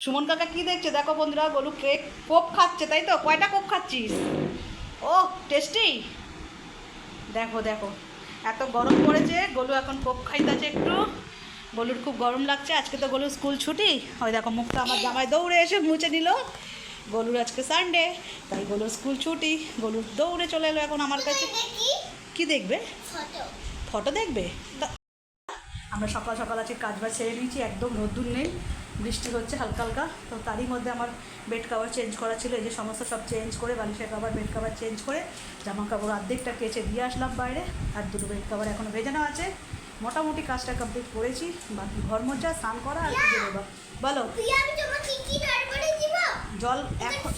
সুমন কাকা কি দেখছে? দেখো বন্ধুরা গলু কেক কোপ খাচ্ছে তাই তো? কয়টা কোপ খাচ্ছিস? ও টেস্টি? দেখো দেখো। এত গরম পড়েছে গলু এখন কোপ খাইতেছে একটু। গলুর খুব গরম লাগছে আজকে তো গলুর স্কুল ছুটি। ওই দেখো মুখটা আমার জামাই দৌড়ে এসে মুছে নিল। গলুর আজকে সানডে তাই গলুর স্কুল ছুটি। গলুর দৌড়ে চলে এলো এখন আমার কাছে। কি দেখবে? ফটো। দেখবে? আমরা সকাল সকাল আজকে কাজ বাজ সেরে নিয়েছি একদম রোদ্দুর নেই। বৃষ্টি হচ্ছে হালকা হালকা তো তারই মধ্যে আমার বেড কাভার চেঞ্জ করা ছিল। এই যে সমস্ত সব চেঞ্জ করে বালিশের কাভার বেড কাভার চেঞ্জ করে জামা কাপড় অর্ধেকটা কেচে দিয়ে আসলাম বাইরে আর দুটো বেড কাভার এখনও ভেজানো আছে। মোটামুটি কাজটা কমপ্লিট করেছি বাকি ঘর মোজা স্নান করা আর পুজো দেবা বলো। জল এখন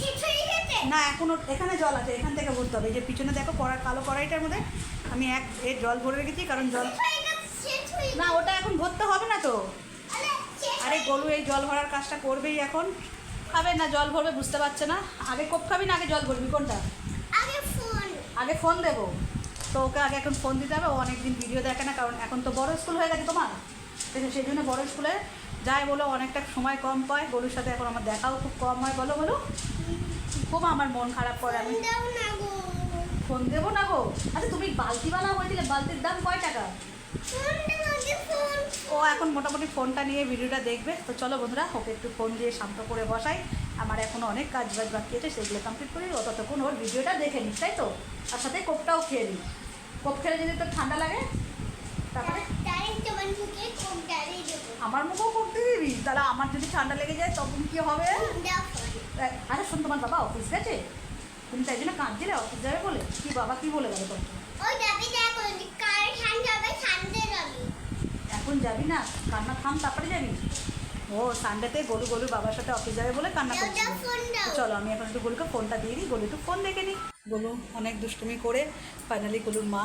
না এখনও এখানে জল আছে এখান থেকে ভরতে হবে। এই যে পিছনে দেখো কড়া কালো কড়াইটার মধ্যে আমি এক এর জল ভরে রেখেছি কারণ জল না ওটা এখন ভরতে হবে না তো। আরে আরে এই জল ভরার কাজটা করবেই এখন। খাবে না জল ভরবে বুঝতে পারছে না। আগে কোপ খাবি না আগে জল ভরবি কোনটা? আগে ফোন। আগে ফোন দেবো। তো ওকে আগে এখন ফোন দিতে হবে ও অনেকদিন ভিডিও দেখে না কারণ এখন তো বড় স্কুল হয়ে গেছে তোমার। সেই জন্য বড় স্কুলে যাই বলো অনেকটা সময় কম পায়। গরুর সাথে এখন আমার দেখাও খুব কম হয় বলো বলো। খুব আমার মন খারাপ করে আমি। দাও না গো। ফোন দেবো না গো? আচ্ছা তুমি বালতিওয়ালা হয়েছিলে বালতির দাম কয় টাকা ফোন দাও আগে ফোন ও এখন মোটামুটি ফোনটা নিয়ে ভিডিওটা দেখবে। তো চলো বন্ধুরা, ওকে একটু ফোন দিয়ে শান্ত করে বসাই। আমার এখনও অনেক কাজ বাজ বাকি আছে, সেগুলো কমপ্লিট করি। ও ততক্ষণ ওর ভিডিওটা দেখে নিস তাই তো? আর সাথে কোপটাও খেয়ে নিই কোপ খেলে যদি তোর ঠান্ডা লাগে, তারপরে? আমার মুখেও করতে দিবি? তাহলে আমার যদি ঠান্ডা লেগে যায়, তখন কি হবে? আরে শোন, তোমার বাবা অফিস গেছে? তুমি তাই জন্য কাঁদছিলে, অফিস যাবে বলে? কি বাবা, কি বলে গেল তোমার ওই যাবি দেখো কার ঠান্ডা হবে ঠান্ডা যাবি এখন যাবি না? কান্না থাম তারপরে যাবি? ও সানডেতে গলু গলু বাবার সাথে অফিস যাবে বলে কান্না করছিল। চলো আমি এখন একটু গলুকে ফোনটা দিয়ে দিই। গলু একটু ফোন দেখে নিই গলু অনেক দুষ্টুমি করে ফাইনালি গলুর মা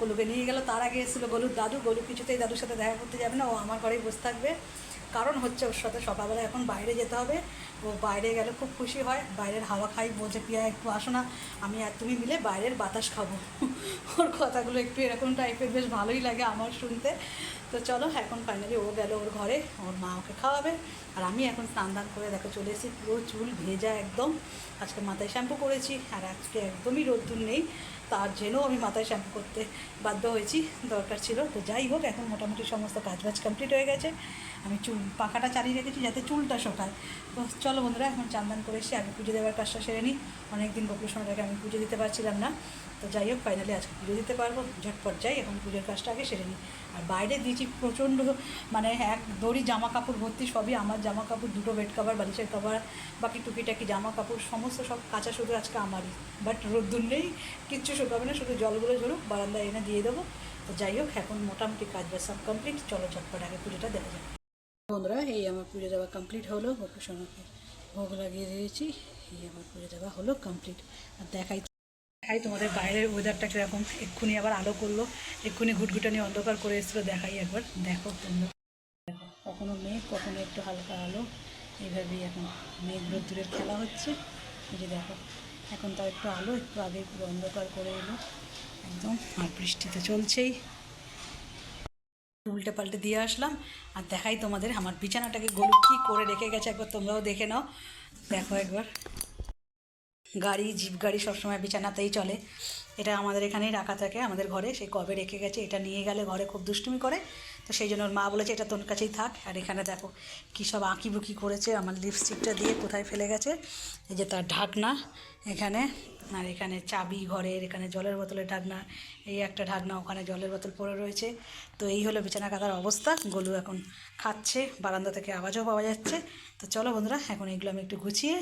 গলুকে নিয়ে গেল। তার আগে এসেছিল গলুর দাদু। গলু কিছুতেই দাদুর সাথে দেখা করতে যাবে না। ও আমার ঘরেই বসে থাকবে। কারণ হচ্ছে ওর সাথে সকালবেলা এখন বাইরে যেতে হবে। ও বাইরে গেলে খুব খুশি হয়। বাইরের হাওয়া খাই, বলছে, পিয়া, একটু আসো না। আমি আর তুমি মিলে বাইরের বাতাস খাব। ওর কথাগুলো একটু এরকম টাইপের বেশ ভালোই লাগে আমার শুনতে। তো চলো, এখন ফাইনালি ও গেল ওর ঘরে। ওর মা ওকে খাওয়াবে। আর আমি এখন স্নান দান করে দেখো চলে এসেছি। পুরো চুল ভেজা একদম। আজকে মাথায় শ্যাম্পু করেছি। আর আজকে একদমই রোদ্দুর নেই। তার জন্যও আমি মাথায় শ্যাম্পু করতে বাধ্য হয়েছি। দরকার ছিল। তো যাই হোক, এখন মোটামুটি সমস্ত কাজবাজ কমপ্লিট হয়ে গেছে। আমি চুল পাখাটা চালিয়ে রেখেছি যাতে চুলটা শোকায়। তো চলো বন্ধুরা, এখন চান্দান করে এসে আমি পুজো দেওয়ার কাজটা সেরে নিই। অনেকদিন গোপুর সময়টাকে আমি পুজো দিতে পারছিলাম না। তো যাই হোক ফাইনালি আজকে পুজো দিতে পারব। ঝটপট যাই, এখন পুজোর কাজটা আগে সেরে নিই। আর বাইরে দিয়েছি প্রচণ্ড মানে এক দড়ি জামা কাপড় ভর্তি সবই আমার জামা কাপড় দুটো বেড কাভার বালিশের কাভার বাকি টুকিটাকি জামা কাপড় সমস্ত সব কাঁচা শুধু আজকে আমারই। বাট রোদ্দুর নেই, কিচ্ছু শুকাবে না, শুধু জলগুলো ঝরুক, বারান্দায় এনে দিয়ে দেবো। তো যাই হোক, এখন মোটামুটি কাজ বাজ সব কমপ্লিট চলো ঝটপট আগে পুজোটা দেওয়া যাক। বন্ধুরা, এই আমার পুজো দেওয়া কমপ্লিট হলো। গোপুর সোনাকে ভোগ লাগিয়ে দিয়েছি। এই আমার পুজো দেওয়া হলো কমপ্লিট আর দেখাই দেখাই তোমাদের বাইরের ওয়েদারটা কীরকম। এক্ষুনি আবার আলো করল। এক্ষুনি ঘুটঘুটানি অন্ধকার করে এসেছিল। দেখাই একবার। দেখো তোমরা। দেখো, কখনো মেঘ, কখনো একটু হালকা আলো। এইভাবেই এখন মেঘ রোদ্দুরের খেলা হচ্ছে। এই যে দেখো, এখন তার একটু আলো, একটু আগে পুরো অন্ধকার করে এলো। একদম আর বৃষ্টি তো চলছেই। উল্টে পাল্টে দিয়ে আসলাম। আর দেখাই তোমাদের আমার বিছানাটাকে গলু কী করে রেখে গেছে, একবার তোমরাও দেখে নাও। দেখো একবার। গাড়ি, জিপ গাড়ি সবসময় বিছানাতেই চলে। এটা আমাদের এখানেই রাখা থাকে, আমাদের ঘরে। সেই কবে রেখে গেছে, এটা নিয়ে গেলে ঘরে খুব দুষ্টুমি করে। তো সেই জন্য ওর মা বলেছে, এটা তোর কাছেই থাক। আর এখানে দেখো কী সব আঁকি বুকি করেছে, আমার লিপস্টিকটা দিয়ে কোথায় ফেলে গেছে। এই যে তার ঢাকনা এখানে। আর এখানে চাবি ঘরের, এখানে জলের বোতলের ঢাকনা, এই একটা ঢাকনা ওখানে জলের বোতল পড়ে রয়েছে। তো এই হলো বিছানা কাকার অবস্থা। গলু এখন খাচ্ছে, বারান্দা থেকে আওয়াজও পাওয়া যাচ্ছে। তো চলো বন্ধুরা, এখন এগুলো আমি একটু গুছিয়ে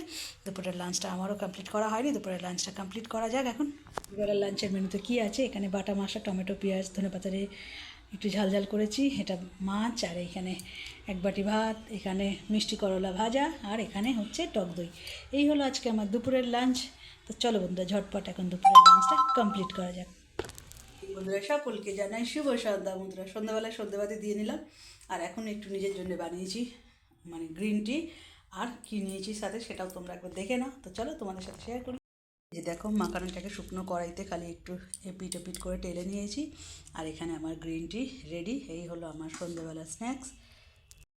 দুপুরের লাঞ্চটা আমারও কমপ্লিট করা হয়নি। দুপুরের লাঞ্চটা কমপ্লিট করা যাক এখন। দুপুরের লাঞ্চের মেনুতে কী আছে? এখানে বাটা মাসা টমেটো, পেঁয়াজ ধনে পাতারে একটু ঝাল ঝাল করেছি, এটা মাছ আর এখানে এক বাটি ভাত, এখানে মিষ্টি করলা ভাজা আর এখানে হচ্ছে টক দই। এই হলো আজকে আমার দুপুরের লাঞ্চ তো চলো বন্ধুরা, ঝটপট এখন দুপুরের লাঞ্চটা কমপ্লিট করা যাক। বন্ধুরা, সকলকে জানাই শুভ সন্ধ্যা। বন্ধুরা, সন্ধ্যাবেলায় সন্ধ্যাবাতি দিয়ে নিলাম। আর এখন একটু নিজের জন্য বানিয়েছি মানে গ্রিন টি আর কি নিয়েছি সাথে সেটাও তোমরা একবার দেখে নাও। তো চলো তোমাদের সাথে শেয়ার করি। যে দেখো মাখানোটাকে শুকনো কড়াইতে খালি একটু এপিট এপিট করে টেলে নিয়েছি। আর এখানে আমার গ্রিন টি রেডি এই হলো আমার সন্ধ্যেবেলা স্ন্যাক্স